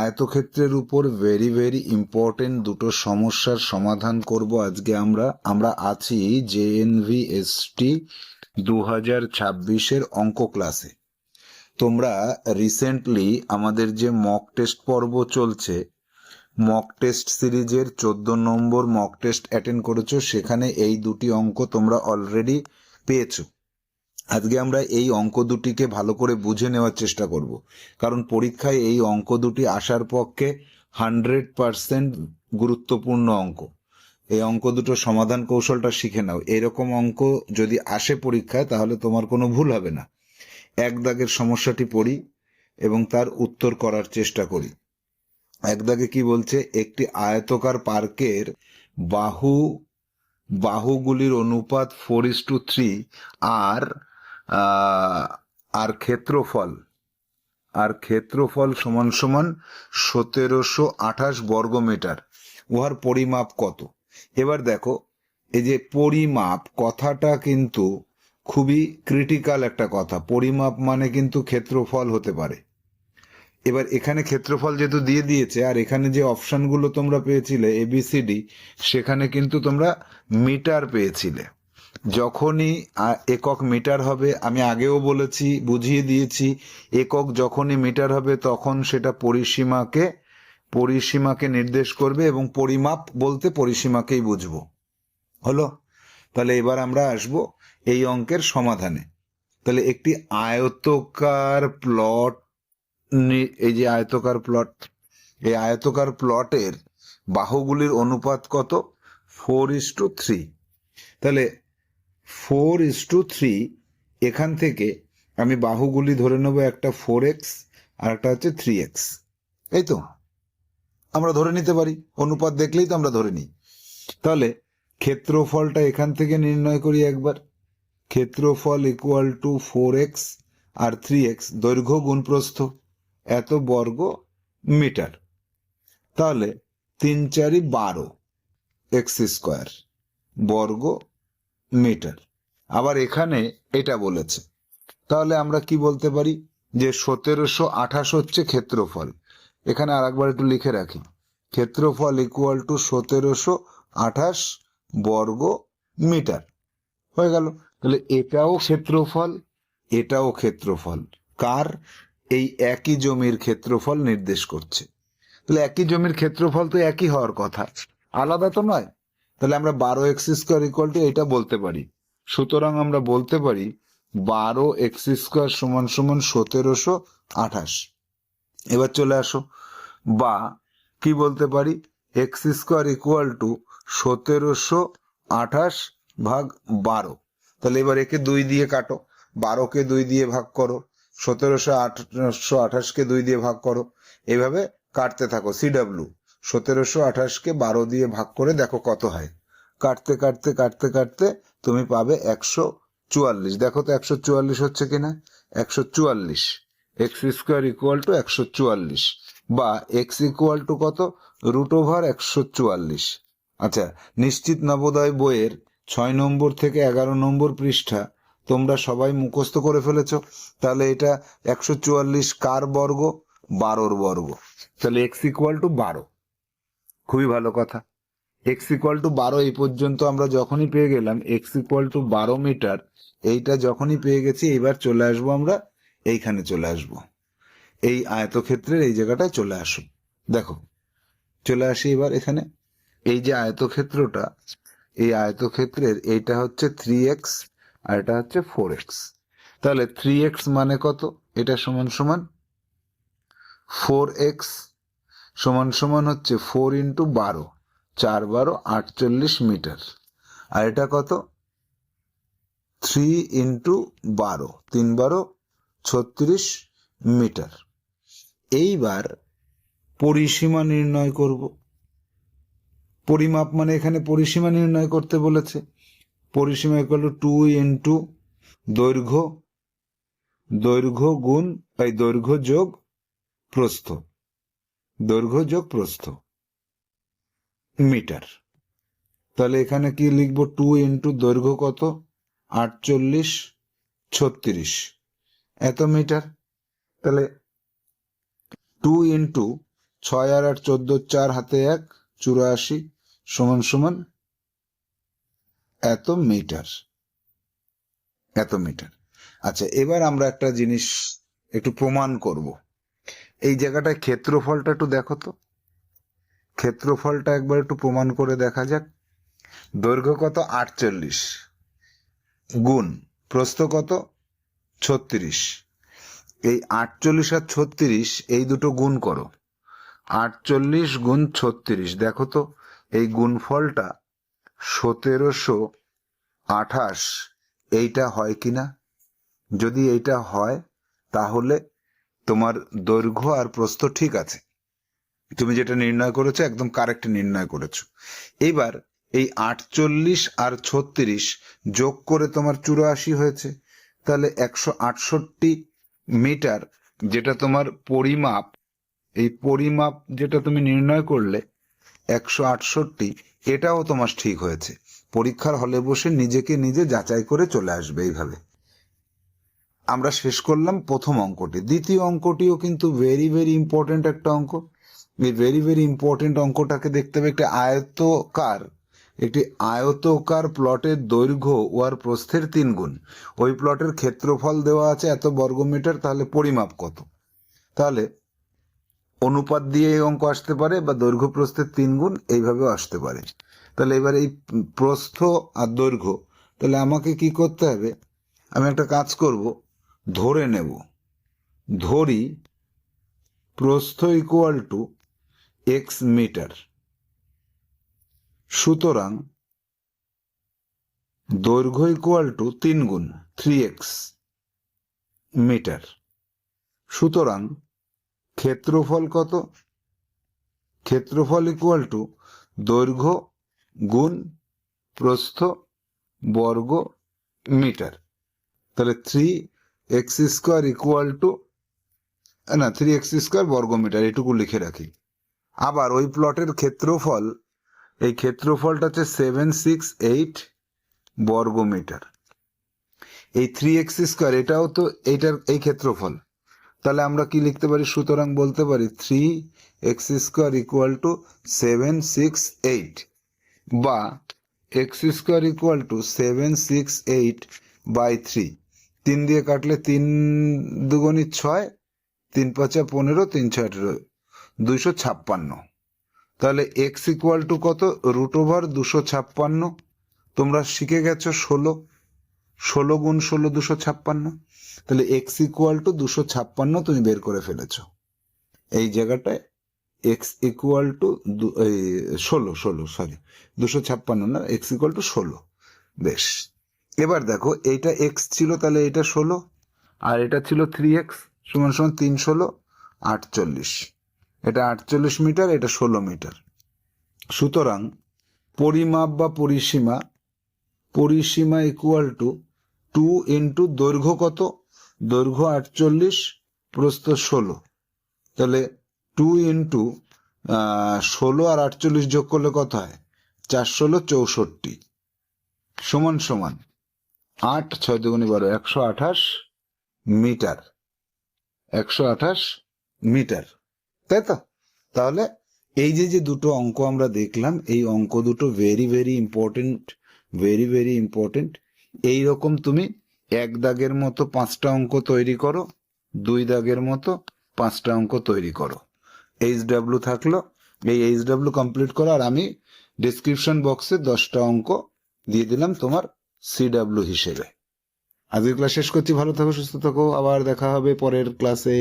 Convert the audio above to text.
আয়তক্ষেত্রের উপর very very important দুটো সমস্যার সমাধান করব আজকে আমরা। আমরা আছি জেএনভি এসটি দু হাজার ছাব্বিশের অঙ্ক ক্লাসে তোমরা রিসেন্টলি আমাদের যে মক টেস্ট পর্ব চলছে মক টেস্ট সিরিজের চোদ্দ নম্বর মক টেস্ট অ্যাটেন্ড করেছ, সেখানে এই দুটি অঙ্ক তোমরা অলরেডি পেয়েছ। আজকে আমরা এই অঙ্ক দুটিকে ভালো করে বুঝে নেওয়ার চেষ্টা করব। কারণ পরীক্ষায় এই অঙ্ক দুটি আসার পক্ষে হান্ড্রেড পার্সেন্ট গুরুত্বপূর্ণ অঙ্ক। এই অঙ্ক দুটো সমাধান কৌশলটা শিখে নাও। এরকম অঙ্ক যদি আসে পরীক্ষায়, তাহলে তোমার কোনো ভুল হবে না। এক দাগের সমস্যাটি পড়ি এবং তার উত্তর করার চেষ্টা করি। এক দাগে কি বলছে, একটি আয়তকার পার্কের বাহু, বাহুগুলির অনুপাত ফোর ইস টু থ্রি আর আর ক্ষেত্রফল আর ক্ষেত্রফল সমান সমান সতেরোশো আঠাশ বর্গমিটার। উহার পরিমাপ কত? এবার দেখো, এই যে পরিমাপ, কথাটা কিন্তু খুবই ক্রিটিক্যাল একটা কথা। পরিমাপ মানে কিন্তু ক্ষেত্রফল হতে পারে। এবার এখানে ক্ষেত্রফল যেহেতু দিয়ে দিয়েছে, আর এখানে যে অপশানগুলো তোমরা পেয়েছিলে এবিসিডি সেখানে কিন্তু তোমরা মিটার পেয়েছিলে। যখনই একক মিটার হবে, আমি আগেও বলেছি, বুঝিয়ে দিয়েছি, একক যখনই মিটার হবে, তখন সেটা পরিসীমাকে পরিসীমাকে নির্দেশ করবে এবং পরিমাপ বলতে পরিসীমাকেই বুঝব। হলো? তাহলে এবার আমরা আসব এই অঙ্কের সমাধানে। তাহলে একটি আয়তকার প্লট এই যে আয়তকার প্লট, এই আয়তকার প্লটের বাহুগুলির অনুপাত কত? Four is to three. তাহলে ফোর ইস টু থ্রি, এখান থেকে আমি বাহুগুলি ধরে নেব একটা ফোর এক্স আর একটা হচ্ছে থ্রি এক্স। এই তো, আমরা ধরে নিতে পারি, অনুপাত দেখলেই তো আমরা ধরে নিই। তাহলে ক্ষেত্রফলটা এখান থেকে নির্ণয় করি একবার। ক্ষেত্রফল ইকুয়াল টু ফোর এক্স আর থ্রি এক্স দৈর্ঘ্য গুণ প্রস্থ এত বর্গ মিটার। তাহলে তিন চারি বারো এক্স স্কোয়ার বর্গ মিটার আবার এখানে এটা বলেছে। তাহলে আমরা কি বলতে পারি? যে সতেরোশো আঠাশ হচ্ছে ক্ষেত্রফল। এখানে আর একবার একটু লিখে রাখি। ক্ষেত্রফল ইকুয়াল টু সতেরোশো আঠাশ বর্গ মিটার হয়ে গেল। তাহলে এটাও ক্ষেত্রফল এটাও ক্ষেত্রফল। কার? এই একই জমির ক্ষেত্রফল নির্দেশ করছে। তাহলে একই জমির ক্ষেত্রফল তো একই হওয়ার কথা। আলাদা তো নয়। তাহলে আমরা বারো এক্স স্কোয়ার ইকুয়াল টু এটা বলতে পারি। সুতরাং আমরা বলতে পারি বারো এক্স স্কোয়ার সমান সমান সতেরোশো আঠাশ। এবার চলে আসো। বা কি বলতে পারি? এক্স স্কোয়ার ইকুয়াল টু সতেরোশো আঠাশ ভাগ বারো। তাহলে এবার একে দুই দিয়ে কাটো। বারোকে দুই দিয়ে ভাগ করো। সতেরোশো আঠাশশো আঠাশকে দুই দিয়ে ভাগ করো। এইভাবে কাটতে থাকো। সিডাব্লিউ সতেরোশো আঠাশকে বারো দিয়ে ভাগ করে দেখো কত হয়। কাটতে কাটতে কাটতে কাটতে তুমি পাবে একশো চুয়াল্লিশ। দেখো তো একশো চুয়াল্লিশ হচ্ছে কিনা? একশো চুয়াল্লিশ। এক্স স্কোয়ার ইকুয়াল টু একশো চুয়াল্লিশ। বা এক্স ইকুয়াল টু কত? রুট ওভার একশো চুয়াল্লিশ। আচ্ছা নিশ্চিত নবোদয় বইয়ের ছয় নম্বর থেকে এগারো নম্বর পৃষ্ঠা তোমরা সবাই মুখস্থ করে ফেলেছো। তাহলে এটা একশো চুয়াল্লিশ কার বর্গ? বারোর বর্গ। তাহলে এক্স ইকুয়াল টু বারো। খুবই ভালো কথা। এক্স ইকুয়াল টু বারো এই পর্যন্ত আমরা যখনই পেয়ে গেলাম এক্স ইকুয়াল টু বারো মিটার এইটা যখনই পেয়ে গেছি, এবার চলে আসব আমরা এইখানে চলে আসব। এই আয়তক্ষেত্রের এই জায়গাটায় চলে আসো দেখো, চলে আসি এবার এখানে। এই যে আয়তক্ষেত্রটা, এই আয়তক্ষেত্রের এইটা হচ্ছে থ্রি এক্স আর এটা হচ্ছে ফোর এক্স তাহলে থ্রি এক্স মানে কত? এটা সমান সমান ফোর এক্স সমান সমান হচ্ছে ফোর ইন্টু বারো, চার বারো, আটচল্লিশ মিটার। আর এটা কত? থ্রি ইন্টু বারো, তিন বারো, ছত্রিশ মিটার। এইবার পরিসীমা নির্ণয় করব। পরিমাপ মানে এখানে পরিসীমা নির্ণয় করতে বলেছে। পরিসীমা ইকুয়াল টু ইন্টু দৈর্ঘ্য দৈর্ঘ্য গুণ, এই দৈর্ঘ্য যোগ প্রস্থ। দৈর্ঘ্য যোগ প্রস্থ মিটার। তাহলে এখানে কি লিখব টু ইন্টু দৈর্ঘ্য কত? আটচল্লিশ, ছত্রিশ। এত মিটার? তাহলে টু ইন্টু ছয় আর আট, চোদ্দ, চার, হাতে এক, চুরাশি, সমান সমান এত মিটার। এত মিটার। আচ্ছা এবার আমরা একটা জিনিস একটু প্রমাণ করব। এই জায়গাটায় ক্ষেত্রফলটা একটু দেখো তো। ক্ষেত্রফলটা একবার একটু প্রমাণ করে দেখা যাক। দৈর্ঘ্য কত? আটচল্লিশ। গুণ। প্রস্থ কত? ছত্রিশ। এই আটচল্লিশ আর ছত্রিশ, এই দুটো গুণ করো। আটচল্লিশ গুণ ছত্রিশ, দেখো তো, এই গুণফলটা সতেরোশো আঠাশ, এইটা হয় কি না যদি এইটা হয়, তাহলে তোমার দৈর্ঘ্য আর প্রস্থ ঠিক আছে। তুমি যেটা নির্ণয় করেছ একদম কারেক্ট নির্ণয় করেছ। এবার এই আটচল্লিশ আর ছত্রিশ যোগ করে তোমার চুরাশি হয়েছে। তাহলে একশো আটষট্টি মিটার যেটা তোমার পরিমাপ, এই পরিমাপ যেটা তুমি নির্ণয় করলে একশো আটষট্টি, এটাও তোমার ঠিক হয়েছে। পরীক্ষার হলে বসে নিজেকে নিজে যাচাই করে চলে আসবে এইভাবে। আমরা শেষ করলাম প্রথম অঙ্কটি। দ্বিতীয় অঙ্কটিও কিন্তু ভেরি ভেরি ইম্পর্টেন্ট একটা অঙ্ক। এই ভেরি ভেরি ইম্পর্টেন্ট অঙ্কটাকে দেখতে হবে একটি আয়তকার। একটি আয়তকার প্লটের দৈর্ঘ্য ও আর প্রস্থের তিন গুণ। ওই প্লটের ক্ষেত্রফল দেওয়া আছে এত বর্গমিটার, তাহলে পরিমাপ কত? তাহলে অনুপাত দিয়ে এই অঙ্ক আসতে পারে বা দৈর্ঘ্য প্রস্থের তিন গুণ, এইভাবেও আসতে পারে। তাহলে এবার এই প্রস্থ আর দৈর্ঘ্য। তাহলে আমাকে কি করতে হবে? আমি একটা কাজ করব। ধরে নেব। ধরি প্রস্থ ইকুয়াল টু এক্স মিটার সুতরাং দৈর্ঘ্য ইকুয়াল টু তিন গুণ থ্রি এক্স মিটার সুতরাং ক্ষেত্রফল কত? ক্ষেত্রফল ইকুয়াল টু দৈর্ঘ্য গুণ প্রস্থ বর্গ মিটার তাহলে three X square equal to না থ্রি এক্স স্কোয়ার বর্গমিটার, এটুকু লিখে রাখি। আবার ওই প্লটের ক্ষেত্রফল, এই ক্ষেত্রফলটা হচ্ছে সেভেন সিক্স এইট বর্গমিটার। এই থ্রি এক্স স্কোয়ার এটাও তো এইটার, এই ক্ষেত্রফল। তাহলে আমরা কি লিখতে পারি? সুতরাং বলতে পারি three X square equal to seven six eight বা X square equal to seven six eight by three তিন দিয়ে কাটলে তিন দুগুণি ছয়, তিন পাঁচা পনেরো, তিন ছয় আঠেরো, দুইশো ছাপ্পান্ন। তাহলে এক্স ইকুয়াল টু কত? রুট ওভার দুশো ছাপ্পান্ন। তোমরা শিখে গেছো ষোলো। ষোলো গুণ ষোলো দুশো ছাপ্পান্ন। তাহলে এক্স ইকুয়াল টু দুশো ছাপ্পান্ন তুমি বের করে ফেলেছ। এই জায়গাটায় এক্স ইকুয়াল টু ষোলো ষোলো সরি দুশো ছাপ্পান্ন না এক্স ইকুয়াল টু ষোলো। বেশ। এবার দেখো, এইটা এক্স ছিল তাহলে এটা ষোলো, আর এটা ছিল থ্রি এক্স সমান সমান তিন ষোলো, আটচল্লিশ। এটা আটচল্লিশ মিটার, এটা ষোলো মিটার। সুতরাং পরিমাপ বা পরিসীমা পরিসীমা ইকুয়াল টু টু ইন্টু দৈর্ঘ্য কত? দৈর্ঘ্য আটচল্লিশ, প্রস্থ ষোলো। তাহলে টু ইন্টু ষোলো আর আটচল্লিশ যোগ করলে কত হয়? চার ষোলো, চৌষট্টি। সমান সমান। আট ছয় দুগুণি বারো, একশো আঠাশ মিটার। একশো আঠাশ মিটার। তাই তো? তাহলে এই যে যে দুটো অঙ্ক আমরা দেখলাম, এই অঙ্ক দুটো very very important very very important এই রকম তুমি এক দাগের মতো পাঁচটা অঙ্ক তৈরি করো, দুই দাগের মতো পাঁচটা অঙ্ক তৈরি করো। এইচ ডাব্লু থাকল, এই এইচ ডাব্লু কমপ্লিট করো, আর আমি ডিসক্রিপশন বক্সে দশটা অঙ্ক দিয়ে দিলাম তোমার সি ডাব্লু হিসেবে। আজকের ক্লাস শেষ করছি, ভালো থাকো, সুস্থ থাকো, আবার দেখা হবে পরের ক্লাসে।